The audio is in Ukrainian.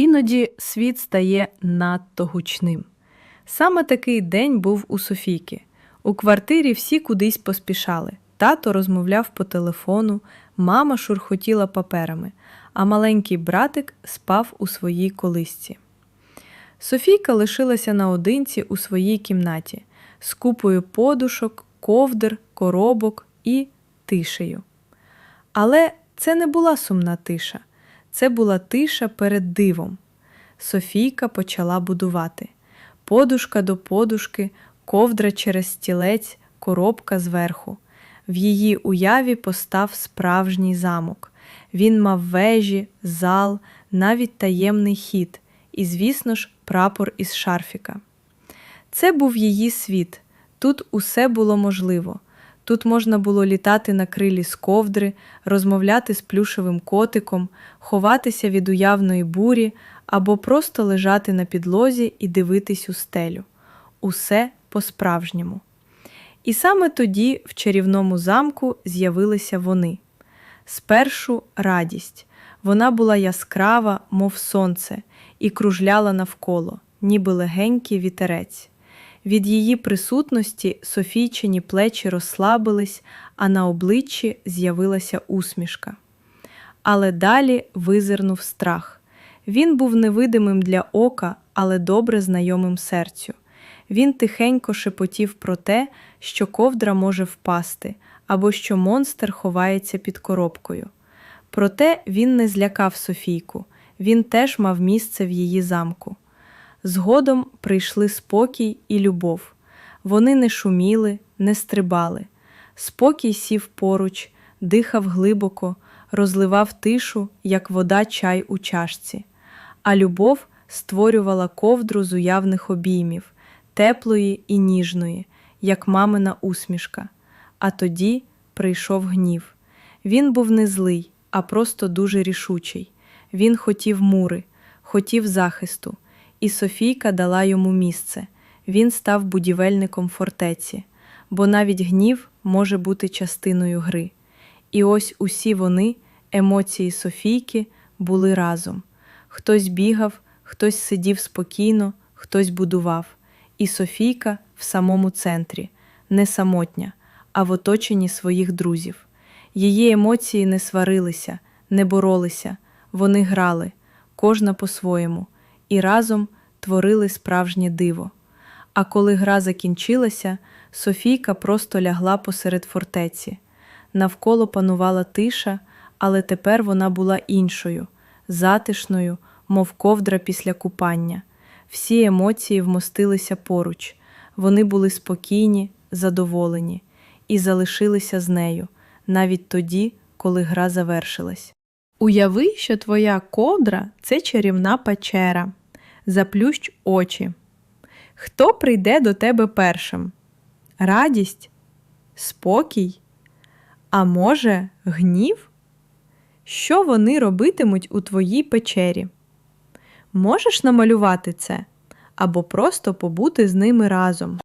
Іноді світ стає надто гучним. Саме такий день був у Софійки. У квартирі всі кудись поспішали. Тато розмовляв по телефону, мама шурхотіла паперами, а маленький братик спав у своїй колисці. Софійка лишилася наодинці у своїй кімнаті з купою подушок, ковдр, коробок і тишею. Але це не була сумна тиша, це була тиша перед дивом. Софійка почала будувати. Подушка до подушки, ковдра через стілець, коробка зверху. В її уяві постав справжній замок. Він мав вежі, зал, навіть таємний хід, і, звісно ж, прапор із шарфіка. Це був її світ. Тут усе було можливо. Тут можна було літати на крилі з ковдри, розмовляти з плюшевим котиком, ховатися від уявної бурі або просто лежати на підлозі і дивитись у стелю. Усе по-справжньому. І саме тоді в чарівному замку з'явилися вони. Спершу радість. Вона була яскрава, мов сонце, і кружляла навколо, ніби легенький вітерець. Від її присутності Софійчині плечі розслабились, а на обличчі з'явилася усмішка. Але далі визирнув страх. Він був невидимим для ока, але добре знайомим серцю. Він тихенько шепотів про те, що ковдра може впасти, або що монстр ховається під коробкою. Проте він не злякав Софійку, він теж мав місце в її замку. Згодом прийшли спокій і любов. Вони не шуміли, не стрибали. Спокій сів поруч, дихав глибоко, розливав тишу, як вода чай у чашці. А любов створювала ковдру з уявних обіймів, теплої і ніжної, як мамина усмішка. А тоді прийшов гнів. Він був не злий, а просто дуже рішучий. Він хотів мури, хотів захисту, і Софійка дала йому місце. Він став будівельником фортеці, бо навіть гнів може бути частиною гри. І ось усі вони, емоції Софійки, були разом. Хтось бігав, хтось сидів спокійно, хтось будував. І Софійка в самому центрі, не самотня, а в оточенні своїх друзів. Її емоції не сварилися, не боролися, вони грали, кожна по-своєму, і разом творили справжнє диво. А коли гра закінчилася, Софійка просто лягла посеред фортеці. Навколо панувала тиша, але тепер вона була іншою, затишною, мов ковдра після купання. Всі емоції вмостилися поруч, вони були спокійні, задоволені і залишилися з нею навіть тоді, коли гра завершилась. Уяви, що твоя ковдра це чарівна печера. Заплющ очі. Хто прийде до тебе першим? Радість? Спокій? А може, гнів? Що вони робитимуть у твоїй печері? Можеш намалювати це або просто побути з ними разом.